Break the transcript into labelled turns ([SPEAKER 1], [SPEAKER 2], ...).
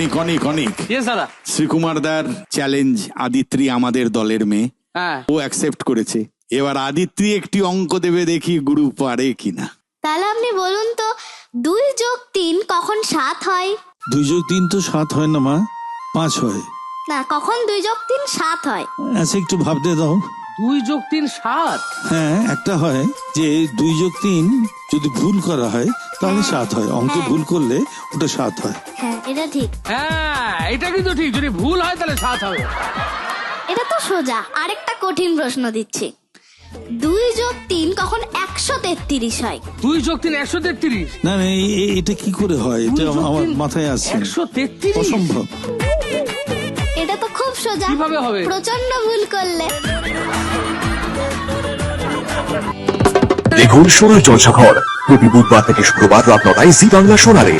[SPEAKER 1] অনেক অনেক অনেক
[SPEAKER 2] সারা
[SPEAKER 1] শ্রীকুমার দার চ্যালেঞ্জ আদিত্রী আমাদের দলের মেয়ে।
[SPEAKER 2] হ্যাঁ।
[SPEAKER 1] ও অ্যাকসেপ্ট করেছে। এবার আদিত্রী একটি অঙ্ক দেবে দেখি গুরু পারে কিনা।
[SPEAKER 3] তাহলে আপনি বলুন তো দুই যোগ তিন কখন সাত হয়?
[SPEAKER 4] দুই যোগ তিন তো সাত হয় না মা? পাঁচ হয়।
[SPEAKER 3] না কখন দুই যোগ তিন সাত হয়?
[SPEAKER 4] আচ্ছা একটু ভাবতে দাও।
[SPEAKER 2] দুই যোগ তিন সাত?
[SPEAKER 4] হ্যাঁ একটা হয় যে দুই যোগ তিন যদি ভুল করা হয় তাহলে সাত হয়। অঙ্কে ভুল করলে ওটা সাত হয়।
[SPEAKER 3] হ্যাঁ। এটা ঠিক।
[SPEAKER 2] হ্যাঁ এটা কিন্তু ঠিক। যদি ভুল হয় তাহলে সাত হবে।
[SPEAKER 3] এটা তো সোজা। আরেকটা কঠিন প্রশ্ন দিচ্ছি। দুই যোগ তিন কখন একশো তেত্রিশ হয়?
[SPEAKER 2] দুই যোগ তিন একশো তেত্রিশ?
[SPEAKER 4] না না এটা কি করে হয়? এটা আমার মাথায় আসছে। না।
[SPEAKER 2] একশো তেত্রিশ?
[SPEAKER 4] অসম্ভব।
[SPEAKER 3] এটা তো খুব সোজা।
[SPEAKER 2] কীভাবে হবে?
[SPEAKER 3] প্রচণ্ড ভুল করলে।
[SPEAKER 5] দেখুন সোনার জলসাঘর। প্রতি বুধবার থেকে শুক্রবার রাত নটায় জি বাংলা সোনারে।